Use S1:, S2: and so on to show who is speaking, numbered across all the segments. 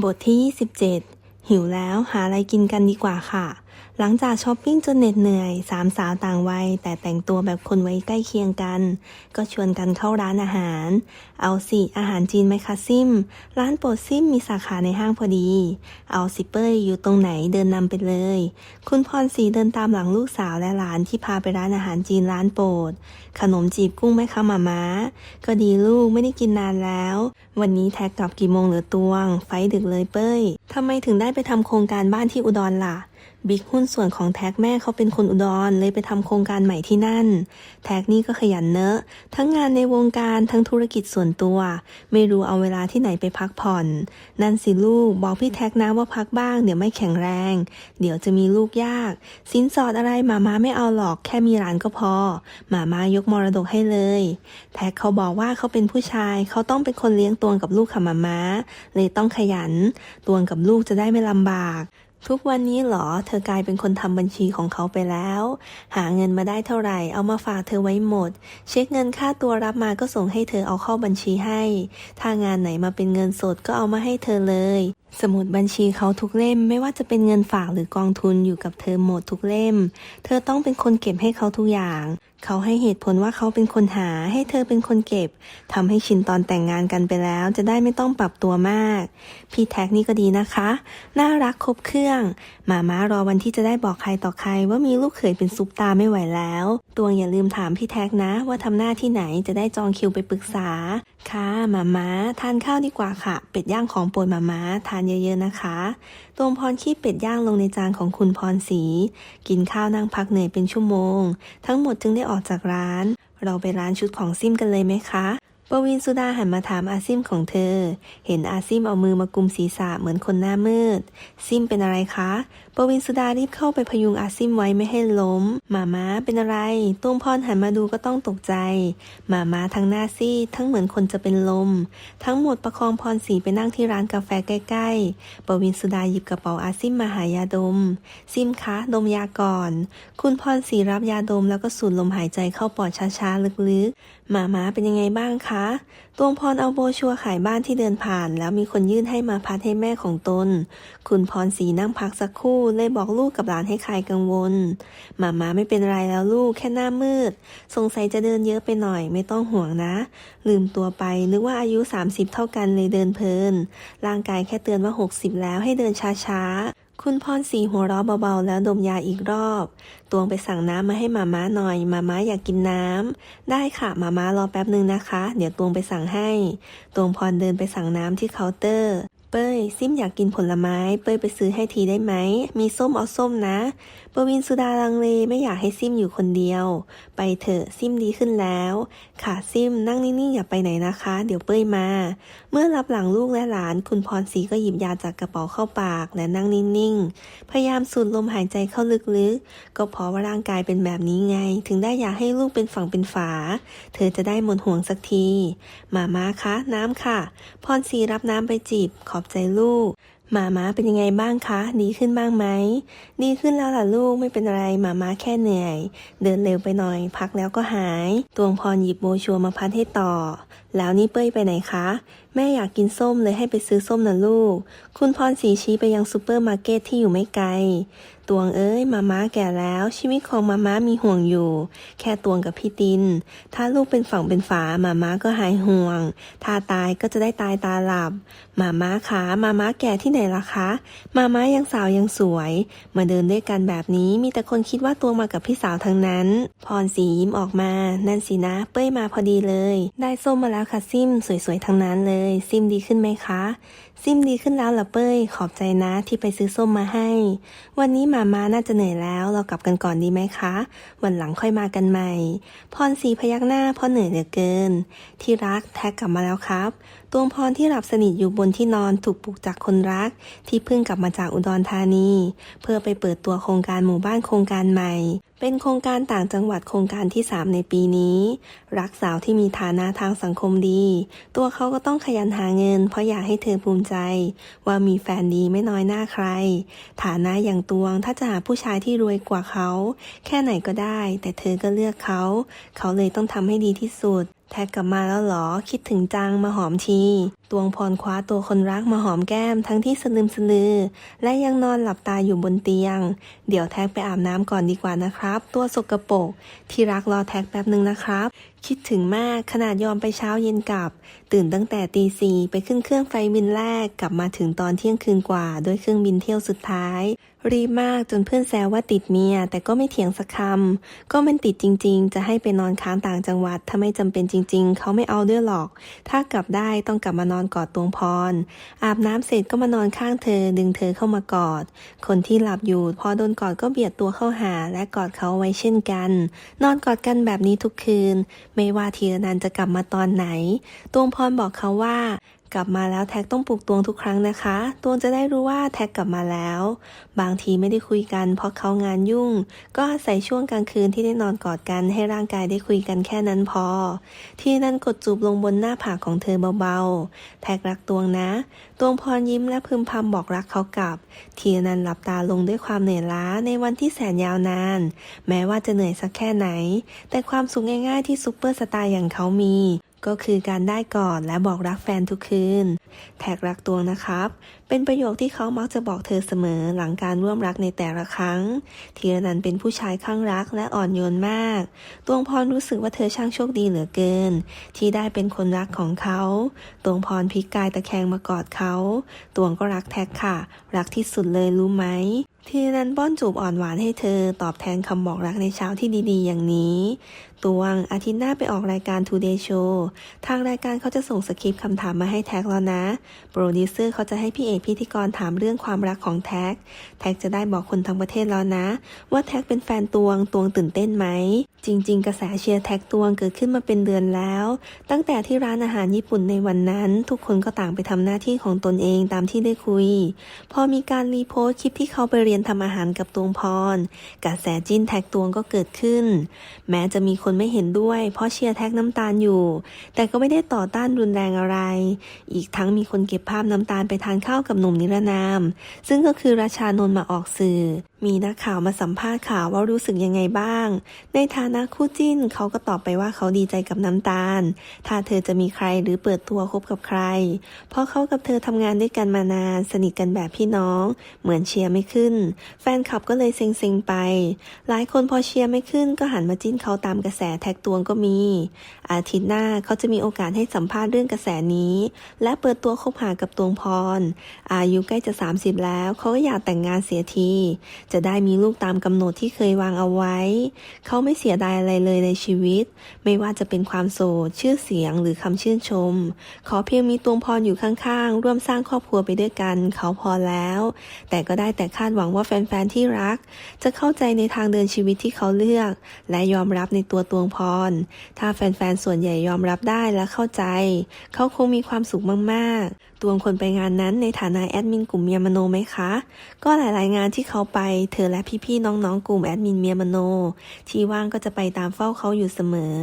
S1: บทที่ 27 หิวแล้วหาอะไรกินกันดีกว่าค่ะ หลังจากช้อปปิ้งจนเหน็ดเหนื่อยสามสาวต่างวัยแต่แต่งตัวแบบคนไว้ใกล้เคียงกัน ก็ชวนกันเข้าร้านอาหาร เอาสิอาหารจีนไหมคะซิม ร้านโปรดซิมมีสาขาในห้างพอดี เอาสิเป้ยอยู่ตรงไหนเดินนำไปเลย คุณพรศรีเดินตามหลังลูกสาวและหลานที่พาไปร้านอาหารจีนร้านโปรด ขนมจีบกุ้งไหมคะหมาม้าก็ดีลูกไม่ได้กินนานแล้ว วันนี้แท็กกลับกี่โมงเหลือตวง ไฟดึกเลยเป้ยทำไมถึงได้ไปทำโครงการบ้านที่อุดรล่ะ บิ๊กหุ้นส่วนของแท็กแม่เขาเป็นคนอุดรเลยไปทำโครงการใหม่ที่นั่น แท็กนี่ก็ขยันเนอะ ทั้งงานในวงการทั้งธุรกิจส่วนตัว ไม่รู้เอาเวลาที่ไหนไปพักผ่อน นั่นสิลูกบอกพี่แท็กนะว่าพักบ้างเดี๋ยวไม่แข็งแรง เดี๋ยวจะมีลูกยาก สินสอดอะไรหมาม้าไม่เอาหรอกแค่มีหลานก็พอหมาม้ายกมรดกให้เลย แท็กเขาบอกว่าเขาเป็นผู้ชายเขาต้องเป็นคนเลี้ยงตวงกับลูกค่ะหมาม้าเลยต้องขยัน ตวงกับลูกจะได้ไม่ลำบาก ทุกวันนี้เหรอ เธอกลายเป็นคนทำบัญชีของเขาไปแล้ว หาเงินมาได้เท่าไหร่ เอามาฝากเธอไว้หมด เช็คเงินค่าตัวรับมาก็ส่งให้เธอเอาเข้าบัญชีให้ ถ้างานไหนมาเป็นเงินสดก็เอามาให้เธอเลย สมุดบัญชีเขาทุกเล่มไม่ว่าจะเป็นเงินฝากหรือกองทุนอยู่กับเธอหมดทุกเล่ม เธอต้องเป็นคนเก็บให้เขาทุกอย่าง เขาให้เหตุผลว่าเขาเป็นคนหาให้เธอเป็นคนเก็บทำให้ชินตอนแต่งงานกันไปแล้ว จะได้ไม่ต้องปรับตัวมาก พี่แท็กนี่ก็ดีนะคะ น่ารักครบเครื่องหมาม้ารอวันที่จะได้บอกใครต่อใครว่ามีลูกเขยเป็นซุปตาไม่ไหวแล้ว ตวงอย่าลืมถามพี่แท็กนะ ว่าทำหน้าที่ไหนจะได้จองคิวไปปรึกษาค่ะหมาม้าทานข้าวดีกว่าค่ะ เป็ดย่างของโปรดหมาม้าทานเยอะๆนะคะตวงพรคีบเป็ดย่างลงในจานของคุณพรศรีกินข้าวนั่งพักเหนื่อยเป็นชั่วโมง ทั้งหมดจึงได้ออกจากร้าน เราไปร้านชุดของซิมกันเลยไหมคะ ปวีนสุดาหันมาถามอาซิมของเธอ เห็นอาซิมเอามือมากุมศีรษะเหมือนคนหน้ามืด ซิมเป็นอะไรคะ ปวินสุดารีบเข้าไปพยุงอาซิมไว้ไม่ให้ล้ม หมาม้าเป็นอะไรตุ้มพรหันมาดูก็ต้องตกใจ หมาม้าทั้งหน้าซีดทั้งเหมือนคนจะเป็นลม ทั้งหมดประคองพรสีไปนั่งที่ร้านกาแฟใกล้ๆ ปวินสุดาหยิบกระเป๋าอาซิมมาหายาดม ซิมคะดมยาก่อน คุณพรสีรับยาดมแล้วก็สูดลมหายใจเข้าปอดช้าๆลึกๆ หมาม้าเป็นยังไงบ้างคะตวงพรเอาโบชัวขายบ้านที่เดินผ่าน แล้วมีคนยื่นให้มาพัดให้แม่ของตน คุณพรศรีนั่งพักสักครู่เลยบอกลูกกับหลานให้คลายกังวลหมามาไม่เป็นไรแล้วลูกแค่หน้ามืด สงสัยจะเดินเยอะไปหน่อยไม่ต้องห่วงนะ ลืมตัวไปนึกว่าอายุ 30 เท่ากันเลยเดินเพลิน ร่างกายแค่เตือนว่า 60 แล้วให้เดินช้าๆ คุณพรศรีหัวเราะเบาๆ แล้วดมยาอีกรอบ ตวงไปสั่งน้ำมาให้หมาม้าหน่อยหมาม้าอยากกินน้ำ ได้ค่ะหมาม้ารอแป๊บหนึ่งนะคะ เดี๋ยวตวงไปสั่งให้ ตวงพรเดินไปสั่งน้ำที่เคาน์เตอร์ เป้ยซิมอยากกินผลไม้ เป้ยไปซื้อให้ทีได้ไหม มีส้มเอาส้มนะปวินสุดาลังเลไม่อยากให้ซิมอยู่คนเดียว ไปเถอะซิมดีขึ้นแล้ว ค่ะซิมนั่งนิ่งๆอย่าไปไหนนะคะ เดี๋ยวเป้ยมา เมื่อรับหลังลูกและหลาน คุณพรศรีก็หยิบยาจากกระเป๋าเข้าปากและนั่งนิ่งๆ พยายามสูดลมหายใจเข้าลึกๆ ก็เพราะว่าร่างกายเป็นแบบนี้ไง ถึงได้อยากให้ลูกเป็นฝั่งเป็นฝา เธอจะได้หมดห่วงสักที มามาคะ น้ำค่ะ พรศรีรับน้ำไปจีบขอบใจลูกหมาม้าเป็นยังไงบ้างคะ ดีขึ้นบ้างไหม ดีขึ้นแล้วล่ะลูกไม่เป็นอะไรหมาม้าแค่เหนื่อย เดินเร็วไปหน่อย พักแล้วก็หาย ตวงพรหยิบโบชัวมาพัดให้ต่อ แล้วนี่เป้ยไปไหนคะแม่อยากกินส้มเลยให้ไปซื้อส้มนะลูก คุณพรสีชี้ไปยังซูเปอร์มาร์เก็ตที่อยู่ไม่ไกล ตวงเอ้ยมาม้าแก่แล้ว ชีวิตของมาม้ามีห่วงอยู่ แค่ตวงกับพี่ติน ถ้าลูกเป็นฝั่งเป็นฝามาม้าก็หายห่วง ถ้าตายก็จะได้ตายตาหลับ มาม้าขามาม้าแก่ที่ไหนล่ะคะ มาม้ายังสาวยังสวย มาเดินด้วยกันแบบนี้มีแต่คนคิดว่าตัวมากับพี่สาวทั้งนั้น พรสียิ้มออกมา นั่นสินะ เป้ยมาพอดีเลย ได้ส้มมาแล้วค่ะซิมสวยๆทั้งนั้นเลยซิมดีขึ้นไหมคะ ซิมดีขึ้นแล้วล่ะเป้ย ขอบใจนะที่ไปซื้อส้มมาให้ วันนี้หมามาน่าจะเหนื่อยแล้ว เรากลับกันก่อนดีไหมคะ วันหลังค่อยมากันใหม่ พรสีพยักหน้าเพราะเหนื่อยเหลือเกิน ที่รักแท็กกลับมาแล้วครับ ตวงพรที่หลับสนิทอยู่บนที่นอนถูกปลุกจากคนรัก ที่เพิ่งกลับมาจากอุดรธานี เพื่อไปเปิดตัวโครงการหมู่บ้านโครงการใหม่ เป็นโครงการต่างจังหวัดโครงการที่ 3 ในปีนี้ รักสาวที่มีฐานะทางสังคมดี ตัวเขาก็ต้องขยันหาเงิน เพราะอยากให้เธอภูมิใจ ว่ามีแฟนดีไม่น้อยหน้าใคร ฐานะอย่างตวงถ้าจะหาผู้ชายที่รวยกว่าเขา แค่ไหนก็ได้ แต่เธอก็เลือกเขา เขาเลยต้องทำให้ดีที่สุด แท็กกลับมาแล้วหรอ คิดถึงจังมาหอมที ตวงพรคว้าตัวคนรักมาหอมแก้มทั้งที่สนึมสลือ และยังนอนหลับตาอยู่บนเตียง เดี๋ยวแท็กไปอาบน้ำก่อนดีกว่านะครับ ตัวสกปรกที่รักรอแท็กแป๊บหนึ่งนะครับ คิดถึงมากขนาดยอมไปเช้าเย็นกลับ ตื่นตั้งแต่ตีสี่ไปขึ้นเครื่องไฟบินแรกกลับมาถึงตอนเที่ยงคืนกว่า ด้วยเครื่องบินเที่ยวสุดท้าย รีบมากจนเพื่อนแซวว่าติดเมีย แต่ก็ไม่เถียงสักคำก็มันติดจริง ๆ จะให้ไปนอนค้างต่างจังหวัด ถ้าไม่จำเป็นจริง ๆ เขาไม่เอาด้วยหรอก ถ้ากลับได้ต้องกลับมานอนกอดตวงพร อาบน้ำเสร็จก็มานอนข้างเธอ ดึงเธอเข้ามากอด คนที่หลับอยู่พอโดนกอดก็เบียดตัวเข้าหา และกอดเขาไว้เช่นกัน นอนกอดกันแบบนี้ทุกคืนไม่ว่าทีรนันจะกลับมาตอนไหน ตวงพรบอกเขาว่า กลับมาแล้วแท็กต้องปลุกตวงทุกครั้งนะคะ ตวงจะได้รู้ว่าแท็กกลับมาแล้ว บางทีไม่ได้คุยกันเพราะเขางานยุ่ง ก็อาศัยช่วงกลางคืนที่ได้นอนกอดกันให้ร่างกายได้คุยกันแค่นั้นพอ ที่นั่นกดจูบลงบนหน้าผากของเธอเบาๆ แท็กรักตวงนะ ตวงพรยิ้มและพึมพำบอกรักเขากลับ ทีนันหลับตาลงด้วยความเหนื่อยล้าในวันที่แสนยาวนาน แม้ว่าจะเหนื่อยสักแค่ไหน แต่ความสุขง่ายๆที่ซุปเปอร์สตาร์อย่างเขามี ก็คือการได้กอดและบอกรักแฟนทุกคืน แท็กรักตวงนะครับ เป็นประโยคที่เขามักจะบอกเธอเสมอหลังการร่วมรักในแต่ละครั้งทีละนันเป็นผู้ชายข้างรักและอ่อนโยนมาก ตวงพรรู้สึกว่าเธอช่างโชคดีเหลือเกิน ที่ได้เป็นคนรักของเขา ตวงพรพลิกกายตะแคงมากอดเขา ตวงก็รักแท็กค่ะ รักที่สุดเลยรู้ไหม ทีนั้นป้อนจูบอ่อนหวานให้เธอ ตอบแทนคำบอกรักในเช้าที่ดีๆ อย่างนี้ ตวงอาทิตย์หน้าไปออกรายการ Today Show ทางรายการเขาจะส่งสคริปต์คำถามมาให้แท็กแล้วนะ โปรดิวเซอร์เขาจะให้พี่เอกพิธีกรถามเรื่องความรักของแท็ก แท็กจะได้บอกคนทั้งประเทศแล้วนะ ว่าแท็กเป็นแฟนตวง ตวงตื่นเต้นไหม จริง ๆ กระแสเชียร์แท็กตวงเกิดขึ้นมาเป็นเดือนแล้ว ตั้งแต่ที่ร้านอาหารญี่ปุ่นในวันนั้น ทุกคนก็ต่างไปทำหน้าที่ของตนเองตามที่ได้คุย พอมีการรีโพสต์คลิปที่เขาไปเรียนียนทำอาหารกับตวงพร กระแสจิ้นแท็กตวงก็เกิดขึ้น แม้จะมีคนไม่เห็นด้วย เพราะเชียร์แท็กน้ำตาลอยู่ แต่ก็ไม่ได้ต่อต้านรุนแรงอะไร อีกทั้งมีคนเก็บภาพน้ำตาลไปทานข้าวกับหนุ่มนิรนาม ซึ่งก็คือราชานนท์มาออกสื่อ มีนักข่าวมาสัมภาษณ์ข่าวว่ารู้สึกยังไงบ้าง ในฐานะคู่จิ้นเขาก็ตอบไปว่าเขาดีใจกับน้ำตาล ถ้าเธอจะมีใครหรือเปิดตัวคบกับใคร เพราะเขากับเธอทำงานด้วยกันมานานสนิทกันแบบพี่น้อง เหมือนเชียร์ไม่ขึ้นแฟนคลับก็เลยเซ็งๆไป หลายคนพอเชียร์ไม่ขึ้นก็หันมาจิ้นเขาตามกระแสแท็กตวงก็มี อาทิตย์หน้าเขาจะมีโอกาสให้สัมภาษณ์เรื่องกระแสนี้ และเปิดตัวคบหากับตวงพร อายุใกล้จะ 30 แล้วเขาก็อยากแต่งงานเสียที จะได้มีลูกตามกำหนดที่เคยวางเอาไว้ เขาไม่เสียดายอะไรเลยในชีวิต ไม่ว่าจะเป็นความโสดชื่อเสียงหรือคำชื่นชม ขอเพียงมีตวงพรอยู่ข้างๆ ร่วมสร้างครอบครัวไปด้วยกัน เขาพอแล้ว แต่ก็ได้แต่คาดหวังว่าแฟนๆ ที่รัก จะเข้าใจในทางเดินชีวิตที่เขาเลือก และยอมรับในตัวตวงพร ถ้าแฟนๆ ส่วนใหญ่ยอมรับได้และเข้าใจ เขาคงมีความสุขมากๆ ตวงคนไปงานนั้นในฐานะแอดมินกลุ่มเมียมโนไหมคะ ก็หลายๆ งานที่เขาไป เธอและพี่ๆ น้องๆ กลุ่มแอดมินเมียมโน ที่ว่างก็จะไปตามเฝ้าเขาอยู่เสมอ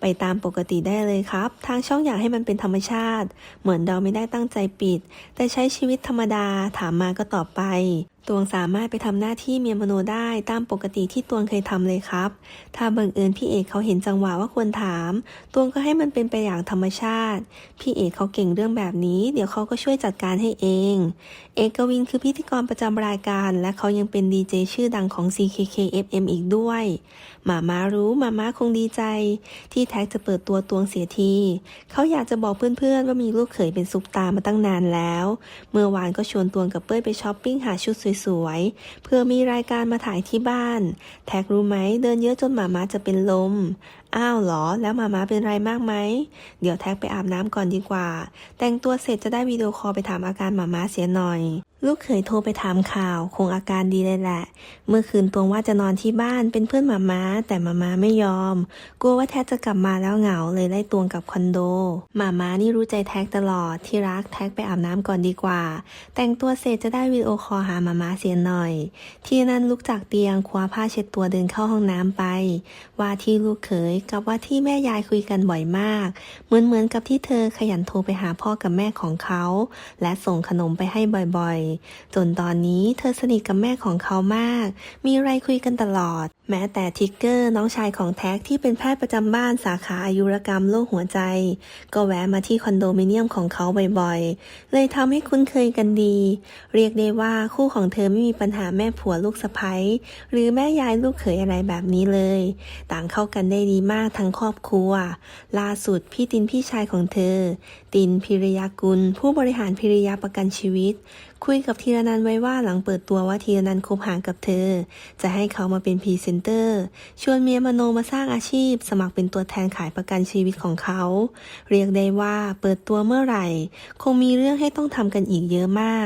S1: ไปตามปกติได้เลยครับ ทางช่องอยากให้มันเป็นธรรมชาติ เหมือนเราไม่ได้ตั้งใจปิด แต่ใช้ชีวิตธรรมดา ถามมาก็ตอบไป ตวงสามารถไปทำหน้าที่เมียมโนได้ตามปกติที่ตวงเคยทำเลยครับ ถ้าบังเอิญพี่เอกเขาเห็นจังหวะว่าควรถาม ตวงก็ให้มันเป็นไปอย่างธรรมชาติ พี่เอกเขาเก่งเรื่องแบบนี้ เดี๋ยวเขาก็ช่วยจัดการให้เอง เอกวินคือพิธีกรประจำรายการ และเขายังเป็นดีเจชื่อดังของ CKK FM อีกด้วย มาม้ารู้หมาม้าคงดีใจ ที่แท็กจะเปิดตัวตวงเสียที เขาอยากจะบอกเพื่อนๆว่ามีลูกเขยเป็นซุปตามาตั้งนานแล้ว เมื่อวานก็ชวนตวงกับเป้ยไปช้อปปิ้งหาชุดสวยๆ เพื่อมีรายการมาถ่ายที่บ้าน แท็กรู้ไหมเดินเยอะจนหมาม้าจะเป็นลม อ้าวเหรอ แล้วหมาม้าเป็นไรมากไหม เดี๋ยวแท็กไปอาบน้ำก่อนดีกว่า แต่งตัวเสร็จจะได้วิดีโอคอลไปถามอาการหมาม้าเสียหน่อย ลูกเขยโทรไปถามข่าว คงอาการดีเลยแหละ เมื่อคืนตวงว่าจะนอนที่บ้านเป็นเพื่อนหมาม้า แต่หมาม้าไม่ยอม กลัวว่าแท็กจะกลับมาแล้วเหงาเลยไล่ตวงกับคอนโดหมาม้านี่รู้ใจแท็กตลอดที่รักแท็กไปอาบน้ำก่อนดีกว่า แต่งตัวเสร็จจะได้วิดีโอคอลหาหมาม้าเสียหน่อย ที่นั้นลุกจากเตียงคว้าผ้าเช็ดตัวเดินเข้าห้องน้ำไป ว่าที่ลูกเขยกับว่าที่แม่ยายคุยกันบ่อยมาก เหมือนเหมือนกับที่เธอขยันโทรไปหาพ่อกับแม่ของเขา และส่งขนมไปให้บ่อยๆจนตอนนี้เธอสนิทกับแม่ของเขามาก มีอะไรคุยกันตลอด แม้แต่ทิกเกอร์น้องชายของแท็กที่เป็นแพทย์ประจำบ้านสาขาอายุรกรรมโรคหัวใจ ก็แวะมาที่คอนโดมิเนียมของเขาบ่อยๆ เลยทำให้คุ้นเคยกันดี เรียกได้ว่าคู่ของเธอไม่มีปัญหาแม่ผัวลูกสะใภ้หรือแม่ยายลูกเขยอะไรแบบนี้เลย ต่างเข้ากันได้ดีมากทั้งครอบครัว ล่าสุดพี่ตินพี่ชายของเธอ ตินพิริยากุล ผู้บริหารพิริยาประกันชีวิต คุยกับธีรนันไว้ว่าหลังเปิดตัวว่าธีรนันคบหากับเธอ จะให้เขามาเป็นพรีเซนนเตอร์ ชวนเมียมโนมาสร้างอาชีพ สมัครเป็นตัวแทนขายประกันชีวิตของเขา เรียกได้ว่าเปิดตัวเมื่อไหร่ คงมีเรื่องให้ต้องทำกันอีกเยอะมาก